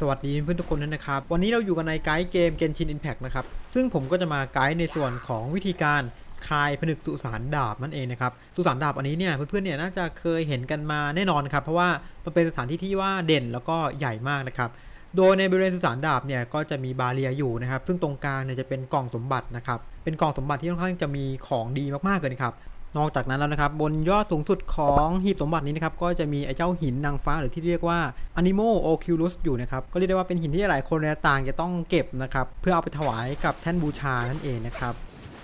สวัสดีเพื่อนทุกคนด้วยนะครับ วันนี้เราอยู่กันในไกด์เกม Genshin Impact นะครับ ซึ่งผมก็จะมาไกด์ในส่วนของวิธีการคลายผนึกสุสานดาบนั่นเองนะครับสุสานดาบอันนี้เนี่ยเพื่อนๆเนี่ยน่าจะเคยเห็นกันมาแน่นอนครับ เพราะว่ามันเป็นสถานที่ที่ว่าเด่นแล้วก็ใหญ่มากนะครับโดยในบริเวณสุสานดาบเนี่ยก็จะมีบาเรียอยู่นะครับ ซึ่งตรงกลางเนี่ยจะเป็นกล่องสมบัตินะครับเป็นกล่องสมบัติที่ค่อนข้างจะมีของดีมากๆเลยครับ นอกจากนั้นแล้วนะครับบนยอดสูงสุดของหีบสมบัตินี้นะครับก็จะมีไอ้เจ้าหินนางฟ้าหรือที่เรียกว่า Animo Oculus อยู่นะครับก็เรียกได้ว่าเป็นหินที่หลายคนในต่างจะต้องเก็บนะครับเพื่อเอาไปถวายกับแท่นบูชานั่นเองนะครับ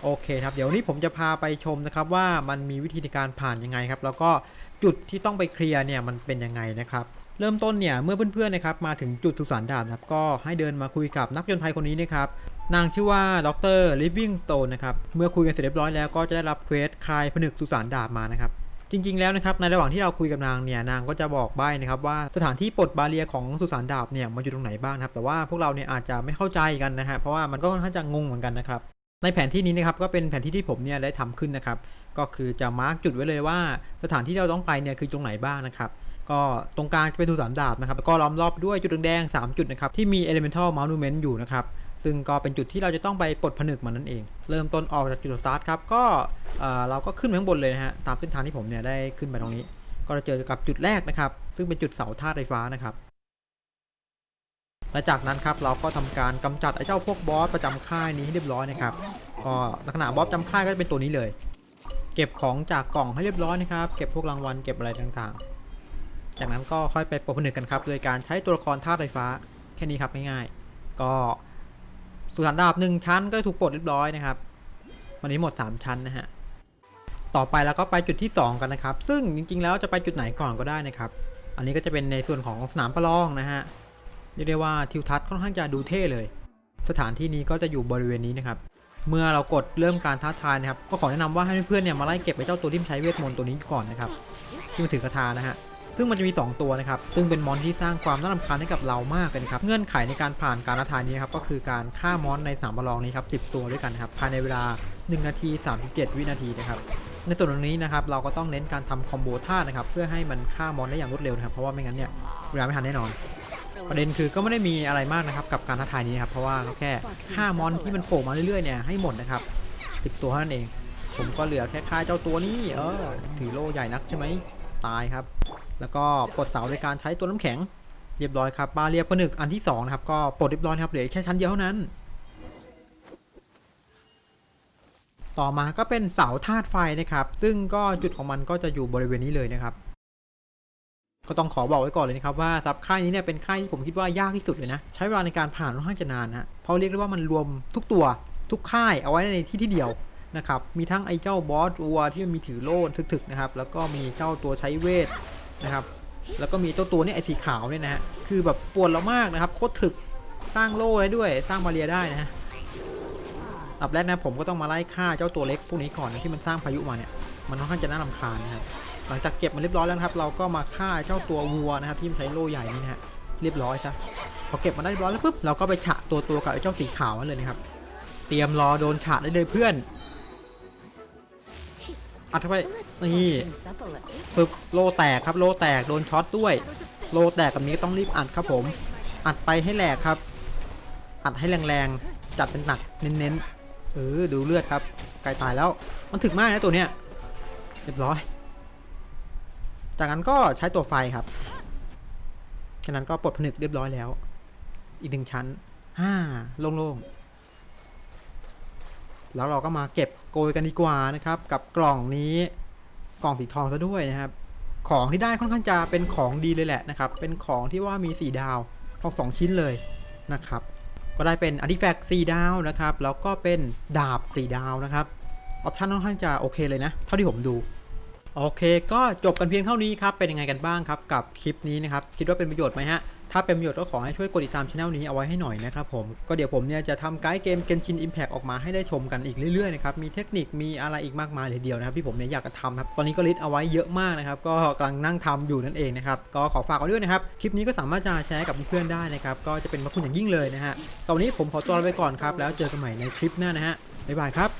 โอเคครับเดี๋ยววนนี้ผมจะพาไปชมนะครับว่ามันมีวิธีในการผ่านยังไงครับแล้วก็จุดที่ต้องไปเคลียร์เนี่ยมันเป็นยังไงนะครับ เริ่มต้นเนี่ยเมื่อเพื่อนๆนะครับมาถึงจุดสุสานดาบนะครับก็ให้เดินมาคุยกับนักยนต์ไทยคนนี้นะครับนางชื่อว่าดรลิฟวิ่งสโตนนะครับเมื่อคุยกันเสร็จเรียบร้อยแล้วก็จะได้รับเควสคลายผนึกสุสานดาบมานะครับจริงๆแล้วนะครับในระหว่างที่เราคุยกับนางเนี่ยนางก็จะบอกใบ้นะครับว่าสถานที่ปลดบาเรียของสุสานดาบเนี่ยมันอยู่ตรงไหนบ้างครับแต่ว่าพวกเราเนี่ยอาจจะไม่เข้าใจกันนะฮะเพราะว่ามันก็ค่อนข้างจะงงเหมือนกันนะครับในแผนที่นี้นะครับก็เป็นแผนที่ที่ผมเนี่ยได้ทำขึ้นนะครับก็คือจะมาร์กจุดไว้เลยว่า สถานที่เราต้องไปเนี่ยคือตรงไหนบ้างนะครับ ก็ตรงกลางจะเป็นสุสานดาบนะครับแล้วก็ล้อมรอบด้วยจุดแดงๆ3จุดนะครับที่มี elemental monument อยู่นะครับซึ่งก็เป็นจุดที่เราจะต้องไปปลดผนึกมันนั่นเอง เริ่มต้นออกจากจุดสตาร์ทครับก็เออเราก็ขึ้นไปข้างบนเลยนะฮะตามเส้นทางที่ผมเนี่ยได้ขึ้นไปตรงนี้ ก็จะเจอกับจุดแรกนะครับ ซึ่งเป็นจุดเสาธาตุไฟฟ้านะครับและจากนั้นครับเราก็ทำการกำจัดไอ้เจ้าพวกบอสประจำค่ายนี้ให้เรียบร้อยนะครับก็ลักษณะบอสประจำค่ายก็จะเป็นตัวนี้เลย เก็บของจากกล่องให้เรียบร้อยนะครับ เก็บพวกรางวัลเก็บอะไรต่างๆ จากนั้นก็ค่อยไปปลดผนึกกันครับ โดยการใช้ตัวละครธาตุไฟฟ้าแค่นี้ครับง่ายๆ ก็สุสานดาบหนึ่งชั้นก็ถูกปลดเรียบร้อยนะครับ วันนี้หมด 3 ชั้นนะฮะ ต่อไปแล้วก็ไปจุดที่ 2 กันนะครับ ซึ่งจริงๆ แล้วจะไปจุดไหนก่อนก็ได้นะครับ อันนี้ก็จะเป็นในส่วนของสนามประลองนะฮะเรียกได้ว่าทิวทัศน์ค่อนข้างจะดูเท่เลย สถานที่นี้ก็จะอยู่บริเวณนี้นะครับเมื่อเรากดเริ่มการท้าทายนะครับ ก็ขอแนะนำว่าให้เพื่อนๆเนี่ยมาไล่เก็บไอ้เจ้าตัวที่มันใช้เวทมนต์ตัวนี้ก่อนนะครับ ที่มันถือกระทานะฮะ ซึ่งมันจะมี 2 ตัวนะครับ ซึ่งเป็นมอนที่สร้างความน่ารำคาญให้กับเรามากเลยครับ เงื่อนไขในการผ่านการท้าทายนี้นะครับ ก็คือการฆ่ามอนในสนามประลองนี้ครับ 10 ตัวด้วยกันนะครับ ภายในเวลา 1 นาที 37 วินาทีนะครับ ในส่วนตรงนี้นะครับ เราก็ต้องเน้นการทำคอมโบท่านะครับ เพื่อให้มันฆ่ามอนได้อย่างรวดเร็วนะครับ เพราะว่าไม่งั้นเนี่ยเวลาไม่ทันแน่นอน ประเด็นคือก็ไม่ได้มีอะไรมากนะครับกับการท้าทายนี้นะครับ เพราะว่าก็แค่ฆ่ามอนที่มันโผล่มาเรื่อยๆเนี่ยให้หมดนะครับ10 ตัวเท่านั้นเอง ผมก็เหลือแค่ฆ่าเจ้าตัวนี้ เออ ถือโล่ใหญ่นักใช่ไหม ตายครับ แล้วก็ปลดเสาในการใช้ตัวน้ำแข็ง เรียบร้อยครับบาเรียผนึกอันที่2นะครับก็ปลดเรียบร้อยครับเหลือแค่ชั้นเดียวเท่านั้น ต่อมาก็เป็นเสาธาตุไฟนะครับ ซึ่งก็จุดของมันก็จะอยู่บริเวณนี้เลยนะครับ ก็ต้องขอบอกไว้ก่อนเลยนะครับว่าสำหรับค่ายนี้เนี่ยเป็นค่ายที่ผมคิดว่ายากที่สุดเลยนะใช้เวลาในการผ่านค่อนข้างจะนานนะเพราะเรียกได้ว่ามันรวมทุกตัวทุกค่ายเอาไว้ในที่ที่เดียว นะครับ มีทั้งไอ้เจ้าบอสวัวที่มันมีถือโล่ถึกๆนะครับ แล้วก็มีเจ้าตัวใช้เวทนะครับ แล้วก็มีเจ้าตัวนี้ไอ้สีขาวเนี่ยนะฮะ คือแบบปวดเรามากนะครับ โคตรถึก สร้างโล่ได้ด้วย สร้างบาเรียได้นะฮะอันดับแรกนะผมก็ต้องมาไล่ฆ่าเจ้าตัวเล็กพวกนี้ก่อนนะที่มันสร้างพายุมาเนี่ย มันค่อนข้างจะน่ารำคาญนะครับ หลังจากเก็บมันเรียบร้อยแล้วครับ เราก็มาฆ่าเจ้าตัววัวนะครับที่มันใช้โล่ใหญ่นี่นะฮะ เรียบร้อยซะ พอเก็บมันได้เรียบร้อยแล้วปุ๊บ เราก็ไปฉะตัวตัวกับไอ้เจ้าสีขาวนั่นเลยนะครับ เตรียมรอโดนฉะได้เลยเพื่อน อัดเข้าไปนี่ปึ๊บโลแตกครับ โลแตกโดนช็อตด้วย โลแตกกับนี้ต้องรีบอัดครับผม อัดไปให้แหลกครับ อัดให้แรงๆจัดเป็นหนักเน้นๆเออดูเลือดครับไกลตายแล้วมันถึกมากนะตัวเนี้ยเรียบร้อย จากนั้นก็ใช้ตัวไฟครับแค่นั้นก็ปลดผนึกเรียบร้อยแล้ว อีกหนึ่งชั้นห้าโล่งๆ แล้วเราก็มาเก็บโกยกันดีกว่านะครับ กับกล่องนี้กล่องสีทองซะด้วยนะครับ ของที่ได้ค่อนข้างจะเป็นของดีเลยแหละนะครับ เป็นของที่ว่ามี 4 ดาวทองสองชิ้นเลยนะครับ ก็ได้เป็นอ r t ิแฟกต์สดาวนะครับ แล้วก็เป็นดาบ 4 ดาวนะครับ ออปชันค่อนข้างจะโอเคเลยนะ เท่าที่ผมดู โอเค ก็จบกันเพียงเท่านี้ครับ เป็นยังไงกันบ้างครับ กับคลิปนี้นะครับ คิดว่าเป็นประโยชน์ไหมฮะ ถ้าเป็นประโยชน์ก็ขอให้ช่วยกดติดตามช anel นี้เอาไว้ให้หน่อยนะครับผม ก็เดี๋ยวผมเนี่ยจะทำไกด์เกม Genshin Impact ออกมาให้ได้ชมกันอีกเรื่อยๆนะครับ มีเทคนิค มีอะไรอีกมากมายเลยเดียวนะครับที่ผมเนี่ยอยากจะทำครับ ตอนนี้ก็ลิสต์เอาไว้เยอะมากนะครับ ก็กำลังนั่งทำอยู่นั่นเองนะครับ ก็ขอฝากเอาด้วยนะครับ คลิปนี้ก็สามารถจะแชร์กับเพื่อนๆได้นะครับ ก็จะเป็นพระคุณอย่างยิ่งเลยนะฮะตอนนี้ผมขอตัวลาไปก่อนครับ แล้วเจอกันใหม่ในคลิปหน้านะฮะบ๊ายบายครับ